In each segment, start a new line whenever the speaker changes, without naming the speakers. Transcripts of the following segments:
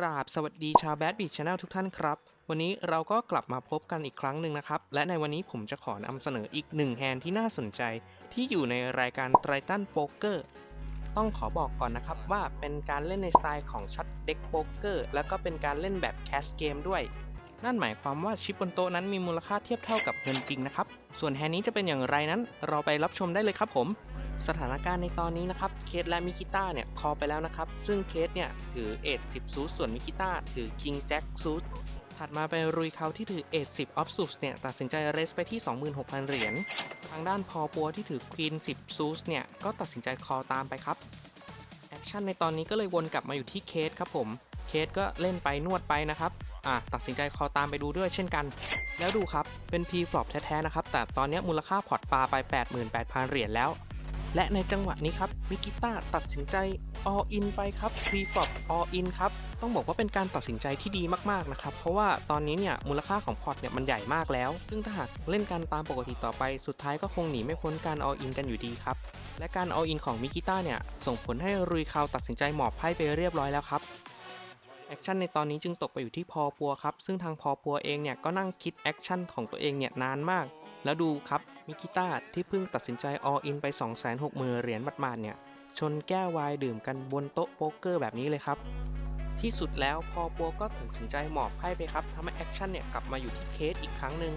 ราบสวัสดีชาวแบดบีชแนลทุกท่านครับ วันนี้เราก็กลับมาพบกันอีกครั้งหนึ่งนะครับ และในวันนี้ผมจะขอนำเสนออีกหนึ่งแฮนที่น่าสนใจ ที่อยู่ในรายการไ r ตันโป๊กเกอร์ต้องขอบอกก่อนนะครับว่าเป็นการเล่นในสไตล์ของช็อตเด็กโป๊กเกอร์แล้วก็เป็นการเล่นแบบแคสเกมด้วย นั่นหมายความว่าชิปบนโต๊ะนั้นมีมูลค่าเทียบเท่ากับเงินจริงนะครับส่วนแฮนนี้จะเป็นอย่างไรนั้น เราไปรับชมได้เลยครับผม สถานการณ์ในตอนนี้นะครับเคสและมิกิต้าเนี่ยคอไปแล้วนะครับ ซึ่งเคสเนี่ยถือเอท10ซูสส่วนมิกิต้าถือคิงแจ็คซูสถัดมาไปรุยเขาที่ถือเอท10ออฟซูสเนี่ยตัดสินใจเรสไปที่ 26,000 เหรียญทางด้านพอปัวที่ถือควีน10ซูสเนี่ยก็ตัดสินใจคอตามไปครับแอคชั่นในตอนนี้ก็เลยวนกลับมาอยู่ที่เคสครับผมเคสก็เล่นไปนวดไปนะครับอะตัดสินใจคอตามไปดูด้วยเช่นกัน แล้วดูครับเป็น P flop แท้ๆนะครับแต่ตอนนี้มูลค่าพอร์ตปลาไป 88,000 เหรียญแล้ว และในจังหวะนี้ครับมิกิต้าตัดสินใจ all in ไปครับ P flop all in ครับ ต้องบอกว่าเป็นการตัดสินใจที่ดีมากๆนะครับ เพราะว่าตอนนี้เนี่ยมูลค่าของพอร์ตเนี่ยมันใหญ่มากแล้ว ซึ่งถ้าหากเล่นกันตามปกติต่อไปสุดท้ายก็คงหนีไม่พ้นการ all in กันอยู่ดีครับ และการ all in ของมิกิต้าเนี่ยส่งผลให้รุยคาวตัดสินใจหมอบไพ่ไปเรียบร้อยแล้วครับแอคชั่นในตอนนี้จึงตกไปอยู่ที่พอปัวครับ ซึ่งทางพอปัวเองเนี่ยก็นั่งคิดแอคชั่นของตัวเองเนี่ยนานมาก แล้วดูครับมิกิต้าที่เพิ่งตัดสินใจ all in ไป 260,000เหรียญมาดๆเนี่ย ชนแก้ววายดื่มกันบนโต๊ะโป๊กเกอร์แบบนี้เลยครับ ที่สุดแล้วพอปัวก็ตัดสินใจหมอบไพ่ไปครับทำให้แอคชั่นเนี่ยกลับมาอยู่ที่เคสอีกครั้งหนึ่ง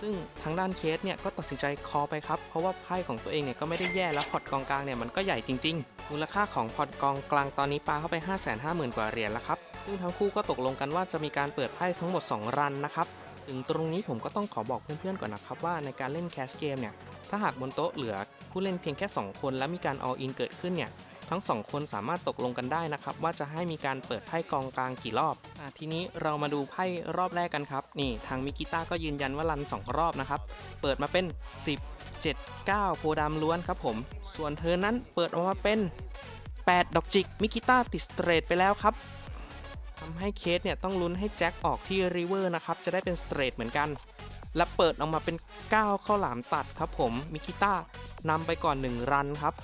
ซึ่งทางด้านเคสเนี่ยก็ตัดสินใจคอไปครับ เพราะว่าไพ่ของตัวเองเนี่ยก็ไม่ได้แย่แล้วพอร์ตกองกลางเนี่ยมันก็ใหญ่จริงๆ มูลค่าของพอร์ตกองกลางตอนนี้ปาเข้าไป 550,000 กว่าเหรียญแล้วครับ ซึ่งทั้งคู่ก็ตกลงกันว่าจะมีการเปิดไพ่ทั้งหมด 2 รันนะครับ ถึงตรงนี้ผมก็ต้องขอบอกเพื่อนๆก่อนนะครับว่าในการเล่นแคสเกมเนี่ย ถ้าหากบนโต๊ะเหลือผู้เล่นเพียงแค่ 2 คนและมีการ all in เกิดขึ้นเนี่ย ทั้ง 2 คนสามารถตกลงกันได้นะครับ ว่าจะให้มีการเปิดไพ่กองกลางกี่รอบอทีนี้เรามาดูไพ่รอบแรกกันครับ นี่ทางมิกิต้าก็ยืนยันว่ารัน 2 รอบนะครับ เปิดมาเป็น 10 7 9 โพธิ์ดำล้วนครับผม ส่วนเธอนั้นเปิดออกมาเป็น 8 ดอกจิก มิกิต้าติดสเตรทไปแล้วครับ ทำให้เคสเนี่ยต้องลุ้นให้แจ็คออกที่ริเวอร์นะครับจะได้เป็นสเตรทเหมือนกัน และเปิดออกมาเป็น 9 ข้าวหลามตัดครับผมมิกิต้านำไปก่อน 1 รันครับ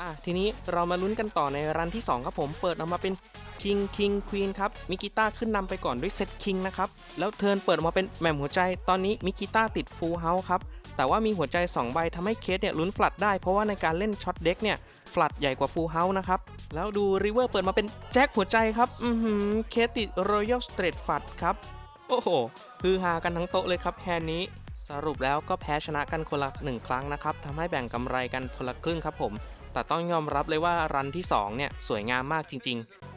อะทีนี้เรามาลุ้นกันต่อในรันที่ 2 ครับผมเปิดออกมาเป็น King King Queen ครับมิกิต้าขึ้นนำไปก่อนด้วยเซต King นะครับแล้วเทิร์นเปิดออกมาเป็นแหม่มหัวใจตอนนี้มิกิต้าติด Full House ครับแต่ว่ามีหัวใจ 2 ใบทำให้เคสเนี่ยลุ้นฟลัดได้ เพราะว่าในการเล่นช็อตเด็กเนี่ย ฟลัดใหญ่กว่าฟูเฮานะครับ แล้วดูริเวอร์เปิดมาเป็นแจ็คหัวใจครับ อือหือเคสติด Royal Straight ฟัดครับ โอ้โห ฮือฮากันทั้งโต๊ะเลยครับแค่นี้ สรุปแล้วก็แพ้ชนะกันคนละหนึ่งครั้งนะครับทำให้แบ่งกำไรกันคนละครึ่งครับผม แต่ต้องยอมรับเลยว่ารันที่ 2 เนี่ย สวยงามมากจริง ๆ